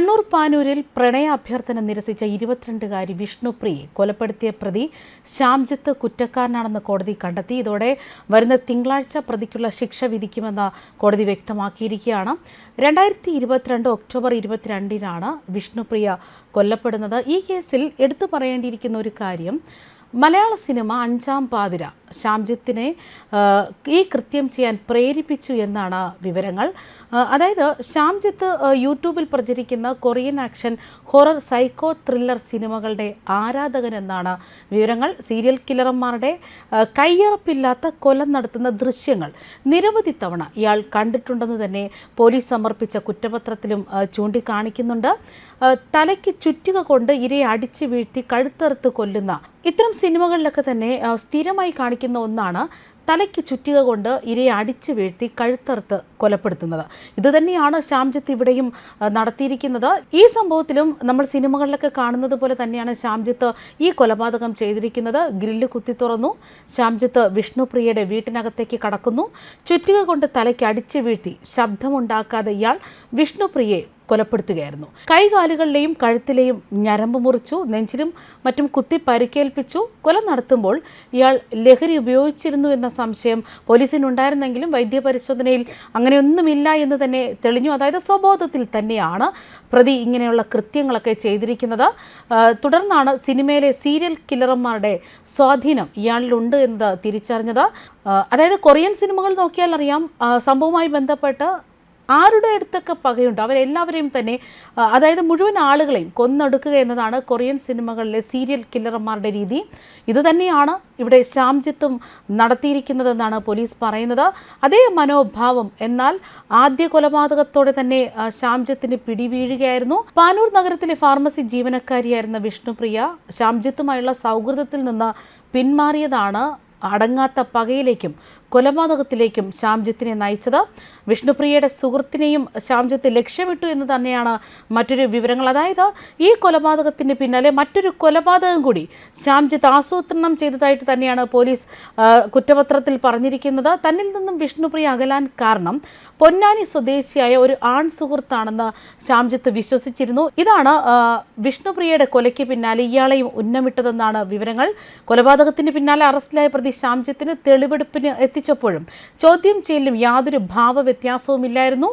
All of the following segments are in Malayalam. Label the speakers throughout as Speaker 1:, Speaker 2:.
Speaker 1: കണ്ണൂർ പാനൂരിൽ പ്രണയാഭ്യർത്ഥന നിരസിച്ച ഇരുപത്തിരണ്ടുകാരി വിഷ്ണുപ്രിയെ കൊലപ്പെടുത്തിയ പ്രതി ശ്യാംജിത്ത് കുറ്റക്കാരനാണെന്ന് കോടതി കണ്ടെത്തി. ഇതോടെ വരുന്ന തിങ്കളാഴ്ച പ്രതിക്കുള്ള ശിക്ഷ വിധിക്കുമെന്ന് കോടതി വ്യക്തമാക്കിയിരിക്കുകയാണ്. രണ്ടായിരത്തി ഇരുപത്തിരണ്ട് ഒക്ടോബർ ഇരുപത്തിരണ്ടിനാണ് വിഷ്ണുപ്രിയ കൊല്ലപ്പെടുന്നത്. ഈ കേസിൽ എടുത്തു പറയേണ്ടിയിരിക്കുന്ന ഒരു കാര്യം മലയാള സിനിമ അഞ്ചാം പാതിര ശ്യാംജിത്തിനെ ആ, ഈ കൃത്യം ചെയ്യാൻ പ്രേരിപ്പിച്ചു എന്നാണ് വിവരങ്ങൾ. അതായത് ഷാംജിത്ത് യൂട്യൂബിൽ പ്രചരിക്കുന്ന Korean action horror psycho thriller സിനിമകളുടെ ആരാധകൻ എന്നാണ് വിവരങ്ങൾ. സീരിയൽ കില്ലർമാരുടെ കയ്യറപ്പില്ലാത്ത കൊലം നടത്തുന്ന ദൃശ്യങ്ങൾ. നിരവധി തവണ ഇയാൾ കണ്ടിട്ടുണ്ടെന്ന് തന്നെ പോലീസ് സമർപ്പിച്ച കുറ്റപത്രത്തിലും ചൂണ്ടിക്കാണിക്കുന്നുണ്ട്. തലയ്ക്ക് ചുറ്റുക കൊണ്ട് ഇരയെ അടിച്ചു വീഴ്ത്തി കഴുത്തറുത്ത് കൊല്ലുന്ന ഇത്തരം സിനിമകളിലൊക്കെ തന്നെ സ്ഥിരമായി കാണിക്കുന്ന ഒന്നാണ് തലയ്ക്ക് ചുറ്റിക കൊണ്ട് ഇരയെ അടിച്ചു വീഴ്ത്തി കഴുത്തറുത്ത് കൊലപ്പെടുത്തുന്നത്. ഇതുതന്നെയാണ് ശ്യാംജിത്ത് ഇവിടെയും നടത്തിയിരിക്കുന്നത്. ഈ സംഭവത്തിലും നമ്മൾ സിനിമകളിലൊക്കെ കാണുന്നത് പോലെ തന്നെയാണ് ശ്യാംജിത്ത് ഈ കൊലപാതകം ചെയ്തിരിക്കുന്നത്. ഗ്രില്ല് കുത്തി തുറന്നു. ശ്യാംജിത്ത് വിഷ്ണുപ്രിയയുടെ വീട്ടിനകത്തേക്ക് കടക്കുന്നു. ചുറ്റിക കൊണ്ട് തലയ്ക്ക് അടിച്ചു വീഴ്ത്തി ശബ്ദമുണ്ടാക്കാതെ ഇയാൾ വിഷ്ണുപ്രിയയെ കൊലപ്പെടുത്തുകയായിരുന്നു. കൈകാലുകളിലെയും കഴുത്തിലെയും ഞരമ്പ് മുറിച്ചു നെഞ്ചിലും മറ്റും കുത്തി പരിക്കേൽപ്പിച്ചു കൊല നടത്തുമ്പോൾ ഇയാൾ ലഹരി ഉപയോഗിച്ചിരുന്നു എന്ന സംശയം പോലീസിനുണ്ടായിരുന്നെങ്കിലും വൈദ്യപരിശോധനയിൽ അങ്ങനെയൊന്നുമില്ല എന്ന് തന്നെ തെളിഞ്ഞു. അതായത് സ്വബോധത്തിൽ തന്നെയാണ് പ്രതി ഇങ്ങനെയുള്ള കൃത്യങ്ങളൊക്കെ ചെയ്തിരിക്കുന്നത്. തുടർന്നാണ് സിനിമയിലെ സീരിയൽ കില്ലർമാരുടെ സ്വാധീനം ഇയാളിലുണ്ട് എന്നത് തിരിച്ചറിഞ്ഞത്. അതായത് കൊറിയൻ സിനിമകൾ നോക്കിയാൽ അറിയാം സംഭവവുമായി ബന്ധപ്പെട്ട് ആരുടെ അടുത്തൊക്കെ പകയുണ്ട്? അവരെല്ലാവരെയും തന്നെ അതായത് മുഴുവൻ ആളുകളെയും കൊന്നൊടുക്കുക എന്നതാണ് കൊറിയൻ സിനിമകളിലെ സീരിയൽ കില്ലർമാരുടെ രീതി. ഇത് തന്നെയാണ് ഇവിടെ ശ്യാംജിത്തും നടത്തിയിരിക്കുന്നതെന്നാണ് പോലീസ് പറയുന്നത്. അതേ മനോഭാവം എന്നാൽ ആദ്യ കൊലപാതകത്തോടെ തന്നെ ശ്യാംജിത്തിന് പിടിവീഴുകയായിരുന്നു. പാനൂർ നഗരത്തിലെ ഫാർമസി ജീവനക്കാരിയായിരുന്ന വിഷ്ണുപ്രിയ ശ്യാംജിത്തുമായുള്ള സൗഹൃദത്തിൽ നിന്ന് പിന്മാറിയതാണ് അടങ്ങാത്ത പകയിലേക്കും കൊലപാതകത്തിലേക്കും ശ്യാംജിത്തിനെ നയിച്ചത്. വിഷ്ണുപ്രിയയുടെ സുഹൃത്തിനെയും ശ്യാംജിത്ത് ലക്ഷ്യമിട്ടു എന്ന് തന്നെയാണ് മറ്റൊരു വിവരങ്ങൾ. അതായത് ഈ കൊലപാതകത്തിന് പിന്നാലെ മറ്റൊരു കൊലപാതകം കൂടി ശ്യാംജിത്ത് ആസൂത്രണം ചെയ്തതായിട്ട് തന്നെയാണ് പോലീസ് കുറ്റപത്രത്തിൽ പറഞ്ഞിരിക്കുന്നത്. തന്നിൽ നിന്നും വിഷ്ണുപ്രിയ അകലാൻ കാരണം പൊന്നാനി സ്വദേശിയായ ഒരു ആൺ സുഹൃത്താണെന്ന് ശ്യാംജിത്ത് വിശ്വസിച്ചിരുന്നു. ഇതാണ് വിഷ്ണുപ്രിയയുടെ കൊലയ്ക്ക് പിന്നാലെ ഇയാളെയും ഉന്നമിട്ടതെന്നാണ് വിവരങ്ങൾ. കൊലപാതകത്തിന് പിന്നാലെ അറസ്റ്റിലായ പ്രതി ശ്യാംജിത്തിന് തെളിവെടുപ്പിന് എത്തിച്ചപ്പോഴും ചോദ്യം ചെയ്യലിലും യാതൊരു ഭാവവ്യത്യാസവുമില്ലായിരുന്നു.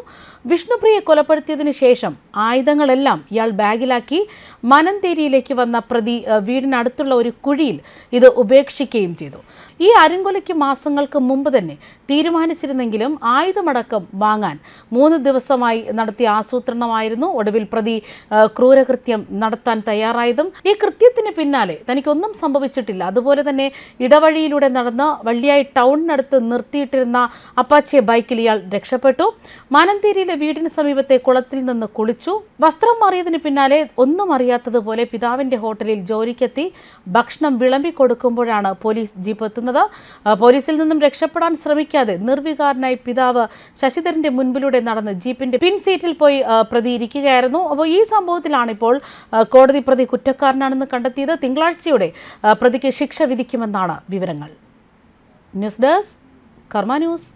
Speaker 1: വിഷ്ണുപ്രിയെ കൊലപ്പെടുത്തിയതിനു ശേഷം ആയുധങ്ങളെല്ലാം ഇയാൾ ബാഗിലാക്കി മനന്തേരിയിലേക്ക് വന്ന പ്രതി വീടിനടുത്തുള്ള ഒരു കുഴിയിൽ ഇത് ഉപേക്ഷിക്കുകയും ചെയ്തു. ഈ അരുങ്കൊലയ്ക്ക് മാസങ്ങൾക്ക് മുമ്പ് തന്നെ തീരുമാനിച്ചിരുന്നെങ്കിലും ആയുധമടക്കം വാങ്ങാൻ മൂന്ന് ദിവസമായി നടത്തിയ ആസൂത്രണമായിരുന്നു. ഒടുവിൽ പ്രതി ക്രൂരകൃത്യം നടത്താൻ തയ്യാറായതും ഈ കൃത്യത്തിന് പിന്നാലെ തനിക്കൊന്നും സംഭവിച്ചിട്ടില്ല. അതുപോലെ തന്നെ ഇടവഴിയിലൂടെ നടന്ന് വള്ളിയായി ടൗണിനടുത്ത് നിർത്തിയിട്ടിരുന്ന അപ്പാച്ചിയെ ബൈക്കിൽ ഇയാൾ രക്ഷപ്പെട്ടു. മാനന്തേരിയിലെ വീടിന് സമീപത്തെ കുളത്തിൽ നിന്ന് കുളിച്ചു. വസ്ത്രം മാറിയതിന് പിന്നാലെ ഒന്നും അറിയാത്തതുപോലെ പിതാവിന്റെ ഹോട്ടലിൽ ജോലിക്കെത്തി ഭക്ഷണം വിളമ്പി കൊടുക്കുമ്പോഴാണ് പോലീസ് ജീപ്പ് എത്തുന്നത്. പോലീസിൽ നിന്നും രക്ഷപ്പെടാൻ ശ്രമിക്കാതെ നിർവികാരനായി പിതാവ് ശശിധരന്റെ മുൻപിലൂടെ നടന്ന് ജീപ്പിന്റെ പിൻ സീറ്റിൽ പോയി പ്രതി ഇരിക്കുകയായിരുന്നു അപ്പോൾ ഈ സംഭവത്തിലാണ് ഇപ്പോൾ കോടതി പ്രതി കുറ്റക്കാരനാണെന്ന് കണ്ടെത്തിയത്. തിങ്കളാഴ്ചയോടെ പ്രതിക്ക് ശിക്ഷ വിധിക്കുമെന്നാണ് വിവരങ്ങൾ. ന്യൂസ് ഡെസ്ക് കർമ്മ ന്യൂസ്